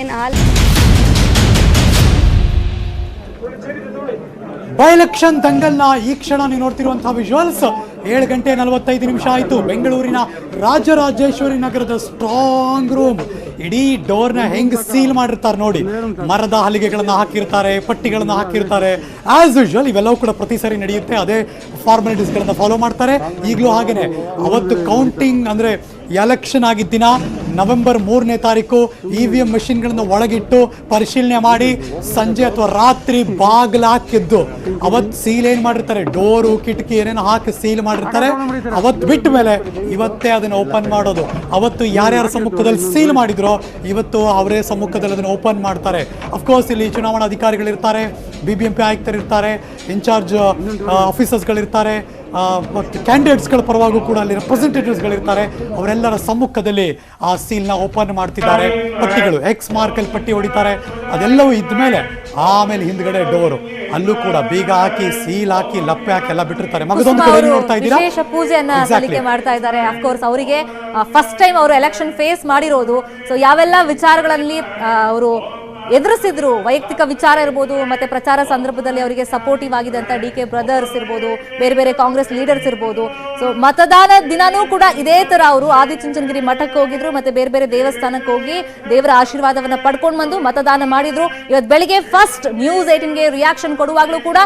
ಏನು by election ದಂಗಲ್ನ ಈ ಕ್ಷಣ ನೀವು ನೋಡ್ತಿರುವಂತಹ ವಿಜುವಲ್ಸ್ ಏಳು ಗಂಟೆ ನಲವತ್ತೈದು ನಿಮಿಷ ಆಯಿತು. ಬೆಂಗಳೂರಿನ ರಾಜರಾಜೇಶ್ವರಿ ನಗರದ ಸ್ಟ್ರಾಂಗ್ ರೂಮ್ ಇಡೀ ಡೋರ್ನ ಹೆಂಗ್ ಸೀಲ್ ಮಾಡಿರ್ತಾರೆ ನೋಡಿ. ಮರದ ಹಲಿಗೆಗಳನ್ನ ಹಾಕಿರ್ತಾರೆ, ಪಟ್ಟಿಗಳನ್ನ ಹಾಕಿರ್ತಾರೆ. ಆಸ್ ಯೂಶುವಲ್ ಇವೆಲ್ಲವೂ ಕೂಡ ಪ್ರತಿ ಸಾರಿ ನಡೆಯುತ್ತೆ. ಅದೇ ಫಾರ್ಮಾಲಿಟೀಸ್ಗಳನ್ನ ಫಾಲೋ ಮಾಡ್ತಾರೆ. ಈಗಲೂ ಹಾಗೇನೆ. ಅವತ್ತು ಕೌಂಟಿಂಗ್ ಅಂದ್ರೆ ಎಲೆಕ್ಷನ್ ಆಗಿದ್ದ ದಿನ ನವೆಂಬರ್ ಮೂರನೇ ತಾರೀಕು ಇ ವಿ ಎಂ ಮಷಿನ್ಗಳನ್ನು ಒಳಗಿಟ್ಟು ಪರಿಶೀಲನೆ ಮಾಡಿ ಸಂಜೆ ಅಥವಾ ರಾತ್ರಿ ಬಾಗಿಲು ಹಾಕಿದ್ದು. ಅವತ್ತು ಸೀಲ್ ಏನ್ ಮಾಡಿರ್ತಾರೆ? ಡೋರು, ಕಿಟಕಿ ಏನೇನು ಹಾಕಿ ಸೀಲ್ ಮಾಡಿರ್ತಾರೆ. ಅವತ್ತು ಬಿಟ್ಟ ಮೇಲೆ ಇವತ್ತೇ ಅದನ್ನ ಓಪನ್ ಮಾಡೋದು. ಅವತ್ತು ಯಾರ್ಯಾರ ಸಮ್ಮುಖದಲ್ಲಿ ಸೀಲ್ ಮಾಡಿದ್ರೋ ಇವತ್ತು ಅವರೇ ಸಮ್ಮುಖದಲ್ಲಿ ಅದನ್ನು ಓಪನ್ ಮಾಡ್ತಾರೆ. ಅಫ್ಕೋರ್ಸ್ ಇಲ್ಲಿ ಚುನಾವಣಾ ಅಧಿಕಾರಿಗಳಿರ್ತಾರೆ ಬಿ ಬಿ ಎಂ ಪಿ ಆಯುಕ್ತರಿರ್ತಾರೆ, ಇನ್ಚಾರ್ಜ್ ಆಫೀಸರ್ಸ್ಗಳಿರ್ತಾರೆ. ಮತ್ತು ಕ್ಯಾಂಡಿಡೇಟ್ಸ್ಗಳ ಪರವಾಗೂ ಕೂಡ ಅಲ್ಲಿ ರೆಪ್ರೆಸೆಂಟೇಟಿವ್ಸ್ಗಳಿರ್ತಾರೆ ಅವರೆಲ್ಲರ ಸಮ್ಮುಖದಲ್ಲಿ ಆ ಸೀಲ್ನ ಓಪನ್ ಮಾಡ್ತಿದ್ದಾರೆ. ಪಟ್ಟಿಗಳು ಎಕ್ಸ್ ಮಾರ್ಕಲ್ಲಿ ಪಟ್ಟಿ ಹೊಡಿತಾರೆ. ಅದೆಲ್ಲವೂ ಇದ್ಮೇಲೆ ಆಮೇಲೆ ಹಿಂದ್ಗಡೆ ಡೋರು ಅಲ್ಲೂ ಕೂಡ ಬೀಗ ಹಾಕಿ ಸೀಲ್ ಹಾಕಿ ಲಪ್ಪೆ ಹಾಕಿ ಎಲ್ಲ ಬಿಟ್ಟಿರ್ತಾರೆ. ಮಗದೊಂದು ಕಡೆ ನೋಡ್ತಾ ಇದ್ದೀರಾ? ವಿಶೇಷ ಪೂಜೆಯನ್ನ. ಸಲ್ಲಿಕೆ ಮಾಡ್ತಾ ಇದ್ದಾರೆ. ಆಫ್ ಕೋರ್ಸ್ ಅವರಿಗೆ ಫಸ್ಟ್ ಟೈಮ್ ಅವರು ಎಲೆಕ್ಷನ್ ಫೇಸ್ ಮಾಡಿರೋದು. ಸೊ ಯಾವೆಲ್ಲ ವಿಚಾರಗಳಲ್ಲಿ ಅವರು ಎದುರಿಸಿದ್ರು. ವೈಯಕ್ತಿಕ ವಿಚಾರ ಇರ್ಬೋದು, ಮತ್ತೆ ಪ್ರಚಾರ ಸಂದರ್ಭದಲ್ಲಿ ಅವರಿಗೆ ಸಪೋರ್ಟಿವ್ ಆಗಿದಂತ ಡಿ ಕೆ ಬ್ರದರ್ಸ್ ಇರ್ಬೋದು, ಬೇರೆ ಬೇರೆ ಕಾಂಗ್ರೆಸ್ ಲೀಡರ್ಸ್ ಇರ್ಬೋದು. ಸೊ ಮತದಾನ ದಿನನೂ ಕೂಡ ಇದೇ ತರ ಅವರು ಆದಿಚುಂಚನಗಿರಿ ಮಠಕ್ಕೆ ಹೋಗಿದ್ರು, ಮತ್ತೆ ಬೇರೆ ಬೇರೆ ದೇವಸ್ಥಾನಕ್ಕೆ ಹೋಗಿ ದೇವರ ಆಶೀರ್ವಾದವನ್ನ ಪಡ್ಕೊಂಡು ಬಂದು ಮತದಾನ ಮಾಡಿದ್ರು. ಇವತ್ತು ಬೆಳಿಗ್ಗೆ ಫಸ್ಟ್ ನ್ಯೂಸ್ ಏಟಿನ್ಗೆ ರಿಯಾಕ್ಷನ್ ಕೊಡುವಾಗಲೂ ಕೂಡ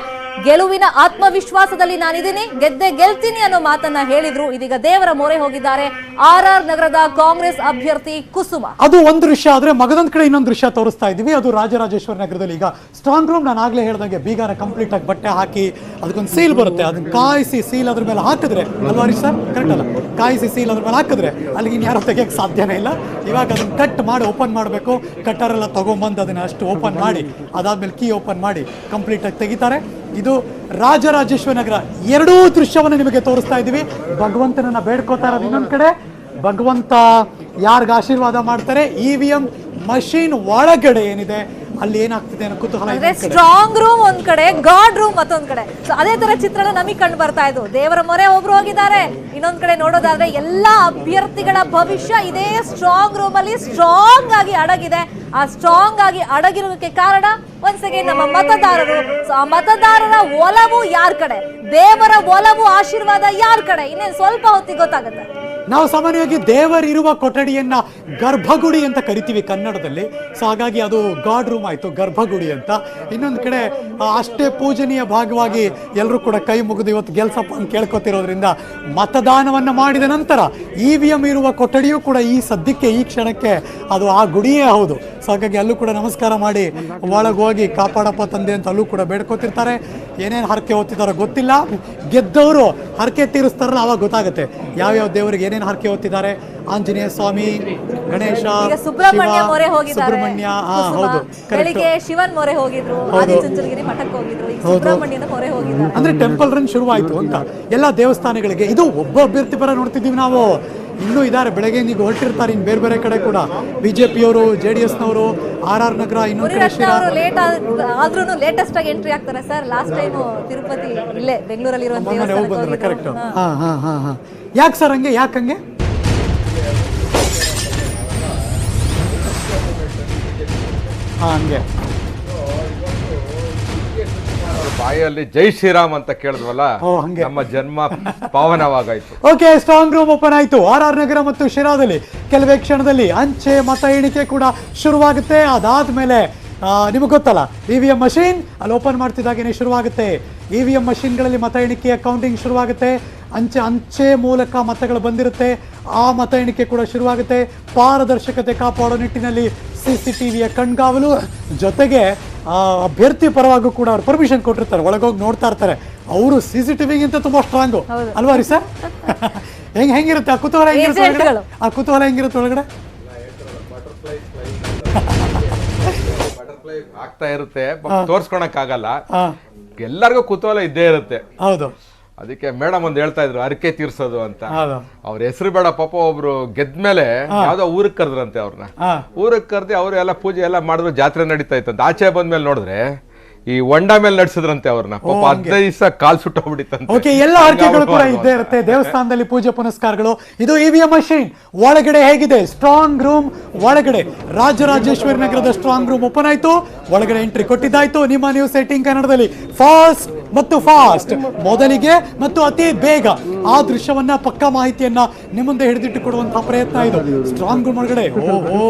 ಗೆಲುವಿನ ಆತ್ಮವಿಶ್ವಾಸದಲ್ಲಿ ನಾನಿದ್ದೀನಿ, ಗೆದ್ದೆ ಗೆಲ್ತೀನಿ ಅನ್ನೋ ಮಾತನ್ನ ಹೇಳಿದ್ರು. ಇದೀಗ ದೇವರ ಮೊರೆ ಹೋಗಿದ್ದಾರೆ. ಆರ್ ಆರ್ ನಗರದ ಕಾಂಗ್ರೆಸ್ ಅಭ್ಯರ್ಥಿ ಕುಸುಮ. ಅದು ಒಂದು ದೃಶ್ಯ ಆದ್ರೆ ಮಗದೊಂದ್ ಕಡೆ ಇನ್ನೊಂದು ದೃಶ್ಯ ತೋರಿಸ್ತಾ ಇದೀವಿ. ಅದು ರಾಜರಾಜೇಶ್ವರ ನಗರದಲ್ಲಿ. ಈಗ ಸ್ಟ್ರಾಂಗ್ ರೂಮ್ ನಾನು ಆಗ್ಲೇ ಹೇಳಿದಂಗೆ ಬೀಗಾರ ಕಂಪ್ಲೀಟ್ ಆಗಿ ಬಟ್ಟೆ ಹಾಕಿ, ಅದಕ್ಕೊಂದು ಸೀಲ್ ಬರುತ್ತೆ. ಅದನ್ನ ಕಾಯಿಸಿ ಸೀಲ್ ಅದ್ರ ಮೇಲೆ ಹಾಕಿದ್ರೆ, ಅಲ್ವಾ ಸರ್ ಕರೆಕ್ಟ್ ಅಲ್ಲ? ಕಾಯಿಸಿ ಸೀಲ್ ಅದ್ರ ಮೇಲೆ ಹಾಕಿದ್ರೆ ಅಲ್ಲಿಗೆ ಇನ್ಯಾರು ತೆಗಿಯಕ್ಕೆ ಸಾಧ್ಯನೇ ಇಲ್ಲ. ಇವಾಗ ಅದನ್ನ ಕಟ್ ಮಾಡಿ ಓಪನ್ ಮಾಡಬೇಕು. ಕಟ್ಟರ್ ಎಲ್ಲ ತಗೊಂಬಂದು ಅದನ್ನ ಅಷ್ಟು ಓಪನ್ ಮಾಡಿ, ಅದಾದ್ಮೇಲೆ ಕೀ ಓಪನ್ ಮಾಡಿ ಕಂಪ್ಲೀಟ್ ಆಗಿ ತೆಗಿತಾರೆ. ಇದು ರಾಜರಾಜೇಶ್ವರ ನಗರ. ಎರಡೂ ದೃಶ್ಯವನ್ನು ನಿಮಗೆ ತೋರಿಸ್ತಾ ಇದ್ದೀವಿ. ಭಗವಂತನನ್ನ ಬೇಡ್ಕೋತಾ ಇರೋದು ಇನ್ನೊಂದು ಕಡೆ. ಭಗವಂತ ಯಾರಿಗ ಆಶೀರ್ವಾದ ಮಾಡ್ತಾರೆ? ಇ ವಿ ಎಂ ಮಷೀನ್ ಒಳಗಡೆ ಏನಿದೆ? ಅಲ್ಲಿ ಏನಾಗ್ತಿದೆ ಅನ್ನೋ ಕುತೂಹಲ ಅಂದ್ರೆ ಇನ್ನೊಂದ್ ಸ್ಟ್ರಾಂಗ್ ರೂಮ್ ಒಂದ್ ಕಡೆ ಗಾಡ್ ರೂಮ್ ಮತ್ತೊಂದ್ ಕಡೆ. ಸೊ ಅದೇ ತರ ಚಿತ್ರಣ ನಮಗೆ ಕಂಡು ಬರ್ತಾ ಇದ್ದು ದೇವರ ಮೊರೆ ಒಬ್ರು ಹೋಗಿದ್ದಾರೆ. ಇನ್ನೊಂದ್ ಕಡೆ ನೋಡೋದಾದ್ರೆ ಎಲ್ಲಾ ಅಭ್ಯರ್ಥಿಗಳ ಭವಿಷ್ಯ ಇದೇ ಸ್ಟ್ರಾಂಗ್ ರೂಮ್ ಅಲ್ಲಿ ಸ್ಟ್ರಾಂಗ್ ಆಗಿ ಅಡಗಿದೆ. ಆ ಸ್ಟ್ರಾಂಗ್ ಆಗಿ ಅಡಗಿರೋದಕ್ಕೆ ಕಾರಣ ಒಂದ್ ಸೆಕೆಂಡ್ ನಮ್ಮ ಮತದಾರರು. ಸೊ ಆ ಮತದಾರರ ಒಲವು ಯಾರ್ ಕಡೆ? ದೇವರ ಒಲವು ಆಶೀರ್ವಾದ ಯಾರ್ ಕಡೆ? ಇನ್ನೇನು ಸ್ವಲ್ಪ ಹೊತ್ತಿಗೆ ಗೊತ್ತಾಗುತ್ತೆ. ನಾವು ಸಾಮಾನ್ಯವಾಗಿ ದೇವರಿರುವ ಕೊಠಡಿಯನ್ನ ಗರ್ಭಗುಡಿ ಅಂತ ಕರಿತೀವಿ ಕನ್ನಡದಲ್ಲಿ. ಸೊ ಹಾಗಾಗಿ ಅದು ಗಾಡ್ ರೂಮ್ ಆಯ್ತು, ಗರ್ಭಗುಡಿ ಅಂತ. ಇನ್ನೊಂದು ಕಡೆ ಅಷ್ಟೇ ಪೂಜನೀಯ ಭಾಗವಾಗಿ ಎಲ್ಲರೂ ಕೂಡ ಕೈ ಮುಗಿದು ಇವತ್ತು ಗೆಲ್ಸಪ್ಪ ಅಂತ ಕೇಳ್ಕೊತಿರೋದ್ರಿಂದ ಮತದಾನವನ್ನು ಮಾಡಿದ ನಂತರ ಇ ವಿ ಎಂ ಇರುವ ಕೊಠಡಿಯೂ ಕೂಡ ಈ ಸದ್ಯಕ್ಕೆ, ಈ ಕ್ಷಣಕ್ಕೆ ಅದು ಆ ಗುಡಿಯೇ ಹೌದು. ಸೊ ಹಾಗಾಗಿ ಅಲ್ಲೂ ಕೂಡ ನಮಸ್ಕಾರ ಮಾಡಿ ಒಳಗೆ ಹೋಗಿ ಕಾಪಾಡಪ್ಪ ತಂದೆ ಅಂತ ಅಲ್ಲೂ ಕೂಡ ಬೇಡ್ಕೋತಿರ್ತಾರೆ. ಏನೇನು ಹರಕೆ ಓದ್ತಿದ್ದಾರೋ ಗೊತ್ತಿಲ್ಲ. ಗೆದ್ದವರು ಹರಕೆ ತೀರಿಸ್ತಾರಲ್ಲ ಅವಾಗ ಗೊತ್ತಾಗುತ್ತೆ. ಯಾವ್ಯಾವ ದೇವರಿಗೆ ಏನೇನು ಹರಕೆ ಓದ್ತಿದ್ದಾರೆ ಆಂಜನೇಯ ಸ್ವಾಮಿ ಗಣೇಶ ಸುಬ್ರಹ್ಮಣ್ಯ ಮೊರೆ ಹೋಗಿದ್ದಾರೆ. ಸುಬ್ರಹ್ಮಣ್ಯ ಹೌದು ಬೆಳಿಗ್ಗೆ ಶಿವನ್ ಮೊರೆ ಹೋಗಿದ್ರು ಹೌದು. ಆದಿಚುಂಚನಗಿರಿ ಮಠಕ್ಕೆ ಹೋಗಿದ್ರು ಈಗ ಸುಬ್ರಹ್ಮಣ್ಯನ ಮೊರೆ ಹೋಗಿದ್ದಾರೆ. ಅಂದ್ರೆ ಟೆಂಪಲ್ ರನ್ ಶುರುವಾಯಿತು ಅಂತ. ಎಲ್ಲಾ ದೇವಸ್ಥಾನಗಳಿಗೆ ಇದು ಒಬ್ಬ ಅಭ್ಯರ್ಥಿ ಪರ ನೋಡ್ತಿದ್ದೀವಿ ನಾವು. ಇನ್ನೂ ಇದ್ದಾರೆ. ಬೆಳಗ್ಗೆ ಈಗ ಹೊರಟಿರ್ತಾರೆ. ಇನ್ನು ಬೇರೆ ಬೇರೆ ಕಡೆ ಕೂಡ ಬಿ ಜೆ ಡಿ ಎಸ್ನವರು ಆರ್ ಆರ್ ನಗರ ಇನ್ನೊಂದು ಕಡೆ ಶಿರಾ ಲೇಟ್ ಆದ್ರೂ ಲೇಟೆಸ್ಟ್ ಆಗಿ ಎಂಟ್ರಿ ಆಗ್ತಾರೆ ಸರ್ ಲಾಸ್ಟ್ ಟೈಮ್ ತಿರುಪತಿ ಇಲ್ಲೇ ಬೆಂಗಳೂರಲ್ಲಿ ಇರುವಂತ ಕರೆಕ್ಟ್ ಹಾ. ಹಾ ಹಾ ಹಾ ಯಾಕೆ ಸರ್ ಹಂಗೆ? ಯಾಕೆ ಹಂಗೆ? ಹಾಂ ಹಂಗೆ. ಬಾಯಲ್ಲಿ ಜೈ ಶ್ರೀರಾಮ್ ಅಂತ ಕೇಳಿದ್ವಲ್ಲ ಓ, ಹಂಗೆ. ನಮ್ಮ ಜನ್ಮ ಪಾವನವಾಗಾಯ್ತು. ಓಕೆ ಸ್ಟ್ರಾಂಗ್ ರೂಮ್ ಓಪನ್ ಆಯಿತು. ಆರ್ ಆರ್ ನಗರ ಮತ್ತು ಶಿರಾದಲ್ಲಿ. ಕೆಲವೇ ಕ್ಷಣದಲ್ಲಿ ಅಂಚೆ ಮತ ಎಣಿಕೆ ಕೂಡ ಶುರುವಾಗುತ್ತೆ. ಅದಾದ್ಮೇಲೆ ನಿಮಗೆ ಗೊತ್ತಲ್ಲ ಇ ವಿ ಎಂ ಮಷೀನ್ ಅಲ್ಲಿ ಓಪನ್ ಮಾಡ್ತಿದ್ದಾಗೇನೆ ಶುರುವಾಗುತ್ತೆ. ಇ ವಿ ಎಂ ಮಷೀನ್ಗಳಲ್ಲಿ ಮತ ಎಣಿಕೆಯ ಕೌಂಟಿಂಗ್ ಶುರುವಾಗುತ್ತೆ. ಅಂಚೆ ಅಂಚೆ ಮೂಲಕ ಮತಗಳು ಬಂದಿರುತ್ತೆ. ಆ ಮತ ಎಣಿಕೆ ಕೂಡ ಶುರುವಾಗುತ್ತೆ. ಪಾರದರ್ಶಕತೆ ಕಾಪಾಡೋ ನಿಟ್ಟಿನಲ್ಲಿ ಸಿ ಸಿ ಟಿ ವಿಯ ಕಣ್ಗಾವಲು ಜೊತೆಗೆ ಆ, ಅಭ್ಯರ್ಥಿ ಪರವಾಗೂ ಕೂಡ ಅವ್ರು ಪರ್ಮಿಷನ್ ಕೊಟ್ಟಿರ್ತಾರೆ ಒಳಗೋಗಿ ನೋಡ್ತಾ ಇರ್ತಾರೆ. ಅವರು ಸಿ ಸಿ ಟಿ ವಿಗಿಂತ ತುಂಬಾ ಸ್ಟ್ರಾಂಗು ಅಲ್ವಾ ರೀ ಸರ್ ಹೆಂಗ್ ಹೆಂಗಿರುತ್ತೆ? ಆ ಕುತೂಹಲ ಹೆಂಗಿರುತ್ತೆ ಒಳಗಡೆ? ಆ ಕುತೂಹಲ ಹೆಂಗಿರುತ್ತೆ ಒಳಗಡೆ? ಬಟರ್ಫ್ಲೈ ಆಗ್ತಾ ಇರುತ್ತೆ ತೋರ್ಸ್ಕೊಳಕ್ ಆಗಲ್ಲ ಎಲ್ಲರಿಗೂ ಕುತೂಹಲ ಇದ್ದೇ ಇರುತ್ತೆ. ಹೌದು. ಅದಕ್ಕೆ ಮೇಡಮ್ ಒಂದು ಹೇಳ್ತಾ ಇದ್ರು ಅರಿಕೆ ತೀರ್ಸೋದು ಅಂತ. ಅವ್ರ ಹೆಸರು ಬೇಡ ಪಾಪ ಒಬ್ರು ಗೆದ್ಮೇಲೆ ಯಾವ್ದೋ ಊರಿಗೆ ಕರೆದ್ರಂತೆ ಅವ್ರನ್ನ ಊರಿಗೆ ಕರೆದಿ ಅವ್ರು ಎಲ್ಲ ಪೂಜೆ ಎಲ್ಲ ಮಾಡಿದ್ರು ಜಾತ್ರೆ ನಡೀತಾ ಇತ್ತಂತ ಆಚೆ ಬಂದ್ಮೇಲೆ ನೋಡಿದ್ರೆ ಈ ಹೊಂಡ ಮೇಲೆ ನಡ್ಸಿದ್ರಂತೆ ಅವ್ರನ್ನ ಪಾಪ ಹದಿನೈದು ದಿವಸ ಕಾಲ್ ಸುಟ್ಟೋಗ್ಬಿಟ್ಟಿತ್ತಂತೆ ಓಕೆ ಎಲ್ಲ ಆರ್ಕೆಗಳು ಕೂಡ ಇದ್ದೇ ಇರುತ್ತೆ. ದೇವಸ್ಥಾನದಲ್ಲಿ ಪೂಜೆ ಪುನಸ್ಕಾರಗಳು. ಇದು ಇ ಇವಿಎಂ ಮಷೀನ್ ಒಳಗಡೆ ಹೇಗಿದೆ? ಸ್ಟ್ರಾಂಗ್ ರೂಮ್ ಒಳಗಡೆ ರಾಜರಾಜೇಶ್ವರಿ ನಗರದ ಸ್ಟ್ರಾಂಗ್ ರೂಮ್ ಓಪನ್ ಆಯ್ತು. ಒಳಗಡೆ ಎಂಟ್ರಿ ಕೊಟ್ಟಿದ್ದಾಯ್ತು. ನಿಮ್ಮ ನ್ಯೂಸ್ ಏಟಿಂಗ್ ಕನ್ನಡದಲ್ಲಿ. ಫಾಸ್ಟ್ ಮತ್ತು ಫಾಸ್ಟ್ ಮೊದಲಿಗೆ ಮತ್ತು ಅತಿ ಬೇಗ. ಆ ದೃಶ್ಯವನ್ನ, ಪಕ್ಕ ಮಾಹಿತಿಯನ್ನ ನಿಮ್ಮ ಮುಂದೆ ಹಿಡಿದಿಟ್ಟು ಕೊಡುವಂತಹ ಪ್ರಯತ್ನ ಇದು. ಸ್ಟ್ರಾಂಗ್ ಒಳಗಡೆ ಓಹೋ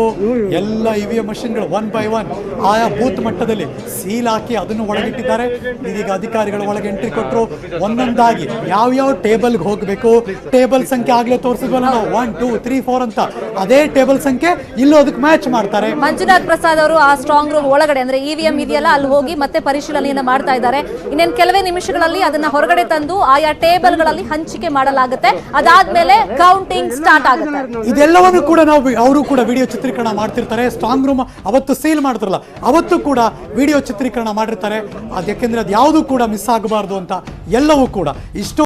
ಎಲ್ಲ ಇವಿಎಂ ಮಷಿನ್ಗಳು ಒನ್ ಬೈ ಒನ್ ಆಯಾ ಬೂತ್ ಮಟ್ಟದಲ್ಲಿ ಸೀಲ್ ಹಾಕಿ ಅದನ್ನು ಒಳಗಿಟ್ಟಿದ್ದಾರೆ. ಇದೀಗ ಅಧಿಕಾರಿಗಳು ಒಳಗೆ ಎಂಟ್ರಿ ಕೊಟ್ಟರು ಒಂದೊಂದಾಗಿ ಯಾವ್ಯಾವ ಟೇಬಲ್ಗೆ ಹೋಗಬೇಕು ಟೇಬಲ್ ಸಂಖ್ಯೆ ಆಗ್ಲೇ ತೋರಿಸಿದ್ವಲ್ಲ ಒನ್ ಟೂ ತ್ರೀ ಫೋರ್ ಅಂತ. ಅದೇ ಟೇಬಲ್ ಸಂಖ್ಯೆ ಇಲ್ಲೂ ಅದಕ್ಕೆ ಮ್ಯಾಚ್ ಮಾಡ್ತಾರೆ. ಮಂಜುನಾಥ್ ಪ್ರಸಾದ್ ಅವರು ಆ ಸ್ಟ್ರಾಂಗ್ ರೂಮ್ ಒಳಗಡೆ, ಅಂದ್ರೆ ಇವಿಎಂ ಇದೆಯಲ್ಲ, ಅಲ್ಲಿ ಹೋಗಿ ಮತ್ತೆ ಪರಿಶೀಲನೆಯನ್ನ ಮಾಡ್ತಾ ಇದ್ದಾರೆ. ಇನ್ನೇನು ಕೆಲವೇ ನಿಮಿಷಗಳಲ್ಲಿ ಅದನ್ನ ಹೊರಗಡೆ ತಂದು ಆಯಾ ಟೇಬಲ್ಗಳಲ್ಲಿ ಹಂಚಿಕೆ ಮಾಡಲಾಗುತ್ತೆ. ಅದಾದ್ಮೇಲೆ ಕೌಂಟಿಂಗ್ ಸ್ಟಾರ್ಟ್ ಆಗುತ್ತೆ. ಇದೆಲ್ಲವನ್ನು ಕೂಡ ನಾವು ಅವರು ಕೂಡ ವಿಡಿಯೋ ಚಿತ್ರೀಕರಣ ಮಾಡ್ತಿರ್ತಾರೆ. ಸ್ಟ್ರಾಂಗ್ ರೂಮ್ ಅವತ್ತು ಸೇಲ್ ಮಾಡ್ತಾರಲ್ಲ, ಅವತ್ತು ಕೂಡ ವಿಡಿಯೋ ಚಿತ್ರೀಕರಣ ಮಾಡಿರ್ತಾರೆ. ಅದು ಯಾಕೆಂದ್ರೆ ಅದು ಯಾವುದು ಕೂಡ ಮಿಸ್ ಆಗಬಾರ್ದು ಅಂತ ಎಲ್ಲವೂ ಕೂಡ. ಇಷ್ಟು